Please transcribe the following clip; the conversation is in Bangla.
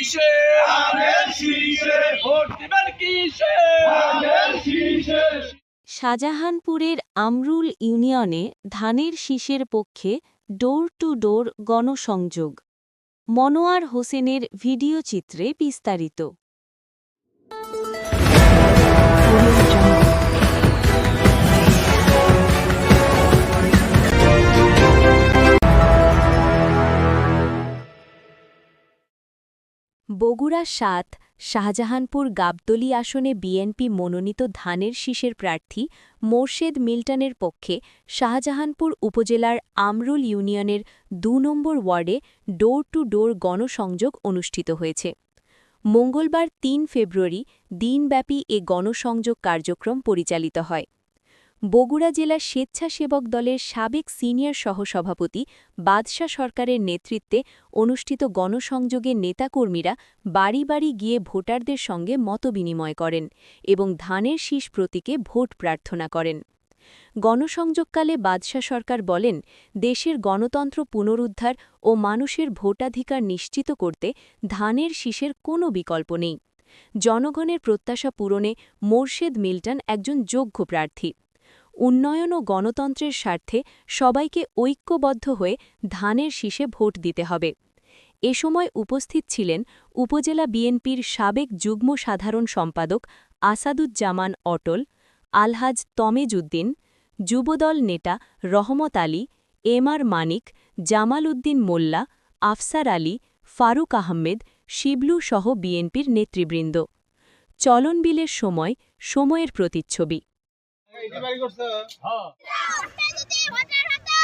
কিসে আমের শীষে ভোট দিবেন কিসে? আমের শীষে শাহজাহানপুরের আমরুল ইউনিয়নে ধানের শীষের পক্ষে ডোর টু ডোর গণসংযোগ। মনোয়ার হোসেনের ভিডিও চিত্রে বিস্তারিত। বগুড়া সাত, শাহজাহানপুর গাবতলী আসনে বিএনপি মনোনীত ধানের শীষের প্রার্থী মোর্শেদ মিল্টনের পক্ষে শাহজাহানপুর উপজেলার আমরুল ইউনিয়নের দু নম্বর ওয়ার্ডে ডোর টু ডোর গণসংযোগ অনুষ্ঠিত হয়েছে। মঙ্গলবার তিন ফেব্রুয়ারি দিনব্যাপী এ গণসংযোগ কার্যক্রম পরিচালিত হয়। বগুড়া জেলা স্বেচ্ছাসেবক দলের সাবেক সিনিয়র সহসভাপতি বাদশাহ সরকারের নেতৃত্বে অনুষ্ঠিত গণসংযোগে নেতাকর্মীরা বাড়ি বাড়ি গিয়ে ভোটারদের সঙ্গে মতবিনিময় করেন এবং ধানের শীষ প্রতীকে ভোট প্রার্থনা করেন। গণসংযোগকালে বাদশাহ সরকার বলেন, দেশের গণতন্ত্র পুনরুদ্ধার ও মানুষের ভোটাধিকার নিশ্চিত করতে ধানের শীষের কোনো বিকল্প নেই। জনগণের প্রত্যাশা পূরণে মোর্শেদ মিল্টন একজন যোগ্য প্রার্থী। উন্নয়ন ও গণতন্ত্রের স্বার্থে সবাইকে ঐক্যবদ্ধ হয়ে ধানের শীষে ভোট দিতে হবে। এ সময় উপস্থিত ছিলেন উপজেলা বিএনপির সাবেক যুগ্ম সাধারণ সম্পাদক আসাদুজ্জামান অটল, আলহাজ তমেজ উদ্দিন যুবদল নেতা রহমত আলী, এম আর মানিক, জামাল উদ্দিন মোল্লা, আফসার আলী, ফারুক আহমেদ, শিবলু সহ বিএনপির নেতৃবৃন্দ। চলনবিলের সময়, সময়ের প্রতিচ্ছবি। হ্যাঁ। ভোট দিতে ভোটার হতো